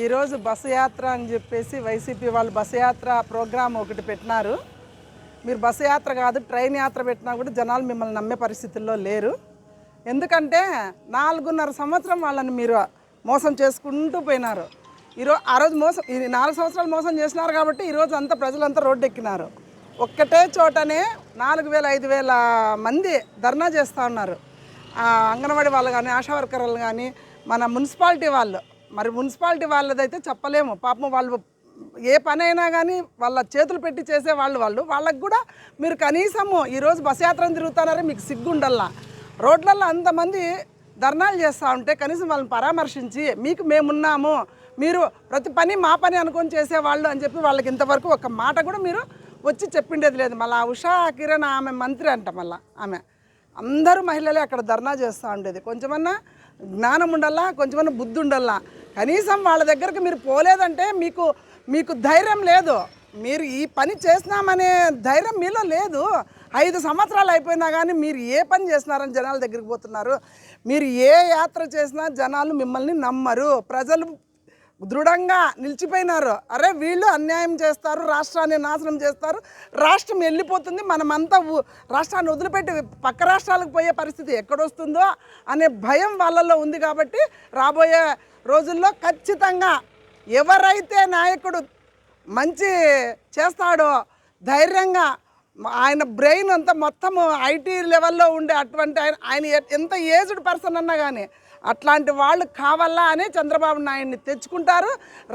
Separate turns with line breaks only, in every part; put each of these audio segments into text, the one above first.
ఈరోజు బస్సు యాత్ర అని చెప్పేసి వైసీపీ వాళ్ళు బస్సు యాత్ర ప్రోగ్రాం ఒకటి పెట్టినారు. మీరు బస్సు యాత్ర కాదు ట్రైన్ యాత్ర పెట్టినా కూడా జనాలు మిమ్మల్ని నమ్మే పరిస్థితుల్లో లేరు. ఎందుకంటే నాలుగున్నర సంవత్సరం వాళ్ళని మీరు మోసం చేసుకుంటూ పోయినారు. ఈరోజు ఆ రోజు మోసం ఇది నాలుగు సంవత్సరాలు మోసం చేసినారు కాబట్టి ఈరోజు అంతా ప్రజలంతా రోడ్డు ఎక్కినారు ఒక్కటే చోటనే నాలుగు వేల ఐదు వేల మంది ధర్నా చేస్తూ ఉన్నారు. అంగన్వాడీ వాళ్ళు కానీ ఆశా వర్కర్లు కానీ మన మున్సిపాలిటీ వాళ్ళు మరి మున్సిపాలిటీ వాళ్ళదైతే చెప్పలేము. పాపం వాళ్ళు ఏ పని అయినా కానీ వాళ్ళ చేతులు పెట్టి చేసే వాళ్ళు వాళ్ళు. వాళ్ళకు కూడా మీరు కనీసము ఈరోజు బస్ యాత్రను తిరుగుతున్నారే మీకు సిగ్గుండల్లా. రోడ్లలో అంతమంది ధర్నాలు చేస్తూ ఉంటే కనీసం వాళ్ళని పరామర్శించి మీకు మేమున్నాము మీరు ప్రతి పని మా పని అనుకొని చేసేవాళ్ళు అని చెప్పి వాళ్ళకి ఇంతవరకు ఒక మాట కూడా మీరు వచ్చి చెప్పిండేది లేదు. మళ్ళీ ఆ ఉషా కిరణ్ ఆమె మంత్రి అంట మళ్ళీ ఆమె. అందరూ మహిళలే అక్కడ ధర్నా చేస్తూ ఉండేది. కొంచెమన్నా జ్ఞానం ఉండాలా కొంచెమన్నా బుద్ధి ఉండాలా కనీసం వాళ్ళ దగ్గరికి మీరు పోలేదంటే మీకు మీకు ధైర్యం లేదు. మీరు ఈ పని చేసినామనే ధైర్యం మీలో లేదు. ఐదు సంవత్సరాలు అయిపోయినా కానీ మీరు ఏ పని చేస్తున్నారని జనాల దగ్గరికి పోతున్నారు. మీరు ఏ యాత్ర చేసినా జనాలు మిమ్మల్ని నమ్మరు. ప్రజలు దృఢంగా నిలిచిపోయినారు. అరే వీళ్ళు అన్యాయం చేస్తారు రాష్ట్రాన్ని నాశనం చేస్తారు. రాష్ట్రం వెళ్ళిపోతుంది మనమంతా రాష్ట్రాన్ని వదిలిపెట్టి పక్క రాష్ట్రాలకు పోయే పరిస్థితి ఎక్కడొస్తుందో అనే భయం వాళ్ళల్లో ఉంది కాబట్టి రాబోయే రోజుల్లో ఖచ్చితంగా ఎవరైతే నాయకుడు మంచి చేస్తాడో ధైర్యంగా ఆయన బ్రెయిన్ అంతా మొత్తం ఐటీ లెవెల్లో ఉండే అటువంటి ఆయన ఆయన ఎంత ఏజ్డ్ పర్సన్ అన్నా కానీ అట్లాంటి వాళ్ళు కావాలా అని చంద్రబాబు నాయుడిని తెచ్చుకుంటారు.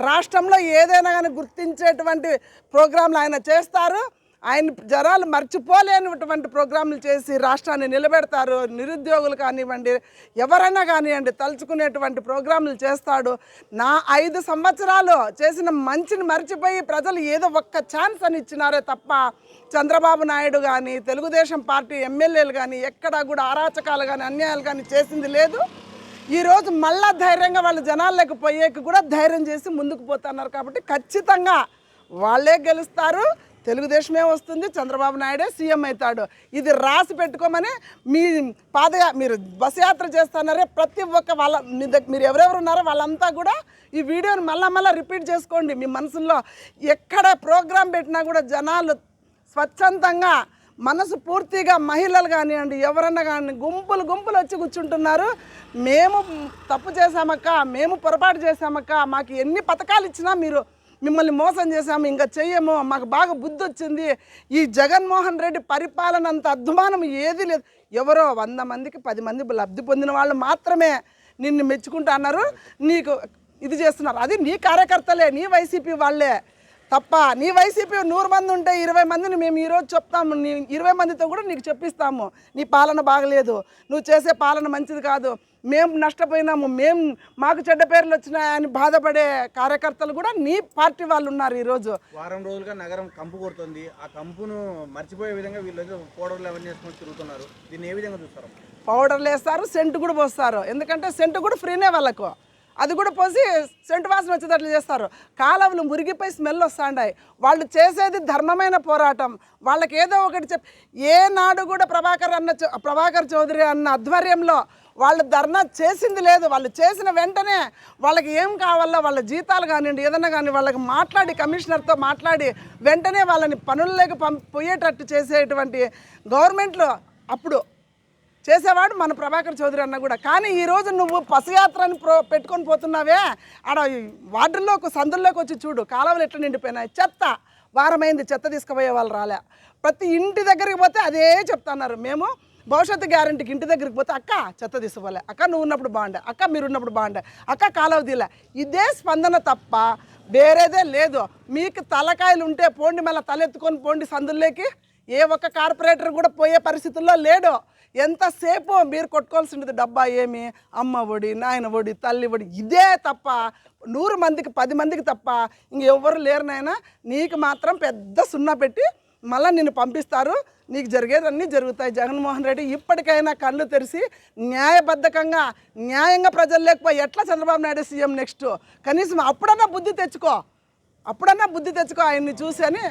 రాష్ట్రంలో ఏదైనా కానీ గుర్తించేటువంటి ప్రోగ్రాంలు ఆయన చేస్తారు. ఆయన జనాలు మర్చిపోలేనటువంటి ప్రోగ్రాంలు చేసి రాష్ట్రాన్ని నిలబెడతారు. నిరుద్యోగులు కానివ్వండి ఎవరైనా కానివ్వండి తలుచుకునేటువంటి ప్రోగ్రాంలు చేస్తాడు. నా ఐదు సంవత్సరాలు చేసిన మంచిని మర్చిపోయి ప్రజలు ఏదో ఒక్క ఛాన్స్ అని ఇచ్చినారే తప్ప చంద్రబాబు నాయుడు కానీ తెలుగుదేశం పార్టీ ఎమ్మెల్యేలు కానీ ఎక్కడా కూడా అరాచకాలు కానీ అన్యాయాలు కానీ చేసింది లేదు. ఈరోజు మళ్ళా ధైర్యంగా వాళ్ళ జనాల్లోకి పోయేకి కూడా ధైర్యం చేసి ముందుకు పోతున్నారు కాబట్టి ఖచ్చితంగా వాళ్ళే గెలుస్తారు. తెలుగుదేశమే వస్తుంది చంద్రబాబు నాయుడే సీఎం అవుతాడు. ఇది రాసి పెట్టుకోమని మీ పాదయా మీరు బస్ యాత్ర చేస్తున్నారే ప్రతి ఒక్క వాళ్ళ మీ దగ్గర మీరు ఎవరెవరు ఉన్నారో వాళ్ళంతా కూడా ఈ వీడియోని మళ్ళా మళ్ళీ రిపీట్ చేసుకోండి. మీ మనసుల్లో ఎక్కడ ప్రోగ్రాం పెట్టినా కూడా జనాలు స్వచ్ఛందంగా మనసు పూర్తిగా మహిళలు కానివ్వండి ఎవరన్నా కానీ గుంపులు గుంపులు వచ్చి కూర్చుంటున్నారు. మేము తప్పు చేశామక్క మేము పొరపాటు చేశామక్క మాకు ఎన్ని పథకాలు ఇచ్చినా మీరు మిమ్మల్ని మోసం చేశాము ఇంకా చెయ్యము మాకు బాగా బుద్ధి వచ్చింది. ఈ జగన్మోహన్ రెడ్డి పరిపాలన అంత అద్దుమానం ఏది లేదు. ఎవరో వంద మందికి పది మంది లబ్ధి పొందిన వాళ్ళు మాత్రమే నిన్ను మెచ్చుకుంటా అన్నారు. నీకు ఇది చేస్తున్నారు. అది నీ కార్యకర్తలే నీ వైసీపీ వాళ్ళే. తప్ప నీ వైసీపీ నూరు మంది ఉంటే ఇరవై మందిని మేము ఈరోజు చెప్తాము. నీ ఇరవై మందితో కూడా నీకు చెప్పిస్తాము. నీ పాలన బాగలేదు. నువ్వు చేసే పాలన మంచిది కాదు. మేము నష్టపోయినాము. మేము మాకు చెడ్డ పేర్లు వచ్చినాయని బాధపడే కార్యకర్తలు కూడా నీ పార్టీ వాళ్ళు ఉన్నారు ఈరోజు.
వారం రోజులుగా నగరం కంపు కొడుతుంది. ఆ కంపును మర్చిపోయే విధంగా వీళ్ళు పౌడర్లు అవన్నీ వేసుకొని తిరుగుతున్నారు. దీన్ని ఏ విధంగా చూస్తారు?
పౌడర్లు వేస్తారు సెంటు కూడా పోస్తారు. ఎందుకంటే సెంటు కూడా ఫ్రీనే వాళ్ళకు. అది కూడా పోసి సెంటు వాసన వచ్చేటట్లు చేస్తారు. కాలువలు మురిగిపోయి స్మెల్ వస్తాయి వాళ్ళు చేసేది ధర్మమైన పోరాటం. వాళ్ళకి ఏదో ఒకటి చెప్ ఏనాడు కూడా ప్రభాకర్ అన్న ప్రభాకర్ చౌదరి అన్న ఆధ్వర్యంలో వాళ్ళు ధర్నా చేసింది లేదు. వాళ్ళు చేసిన వెంటనే వాళ్ళకి ఏం కావాలో వాళ్ళ జీతాలు కానివ్వండి ఏదైనా కానీ వాళ్ళకి మాట్లాడి కమిషనర్తో మాట్లాడి వెంటనే వాళ్ళని పనుల్లోకి పంపి పోయేటట్టు చేసేటువంటి గవర్నమెంట్లో అప్పుడు చేసేవాడు మన ప్రభాకర్ చౌదరి అన్న కూడా. కానీ ఈరోజు నువ్వు పసుయాత్రని ప్రో పెట్టుకొని పోతున్నావే ఆడ వార్డుల్లోకి సందుల్లోకి వచ్చి చూడు కాలువలు ఎట్లా నిండిపోయినాయి. చెత్త వారమైంది చెత్త తీసుకుపోయే వాళ్ళు రాలే. ప్రతి ఇంటి దగ్గరికి పోతే అదే చెప్తున్నారు. మేము భవిష్యత్తు గ్యారంటీకి ఇంటి దగ్గరికి పోతే అక్క చెత్త తీసుకోవాలి అక్క నువ్వు ఉన్నప్పుడు బాగుండే. అక్క మీరు ఉన్నప్పుడు బాగుండే. అక్క కాలువ తీలే. ఇదే స్పందన తప్ప వేరేదే లేదు. మీకు తలకాయలు ఉంటే పోండి మళ్ళీ తలెత్తుకొని పోండి సందుల్లోకి. ఏ ఒక్క కార్పొరేటర్ కూడా పోయే పరిస్థితుల్లో లేడు. ఎంతసేపు మీరు కొట్టుకోవాల్సి ఉంటుంది డబ్బా ఏమి? అమ్మ ఒడి నాయన ఒడి తల్లి ఒడి ఇదే తప్ప నూరు మందికి పది మందికి తప్ప ఇంకెవ్వరు లేరు నాయన. నీకు మాత్రం పెద్ద సున్నా పెట్టి మళ్ళీ నిన్ను పంపిస్తారు. నీకు జరిగేదన్నీ జరుగుతాయి. జగన్మోహన్ రెడ్డి ఇప్పటికైనా కళ్ళు తెరిచి న్యాయబద్ధకంగా న్యాయంగా ప్రజలు లేకపోయి ఎట్లా చంద్రబాబు నాయుడు సీఎం నెక్స్ట్? కనీసం అప్పుడన్నా బుద్ధి తెచ్చుకో. అప్పుడన్నా బుద్ధి తెచ్చుకో ఆయన్ని చూసి అని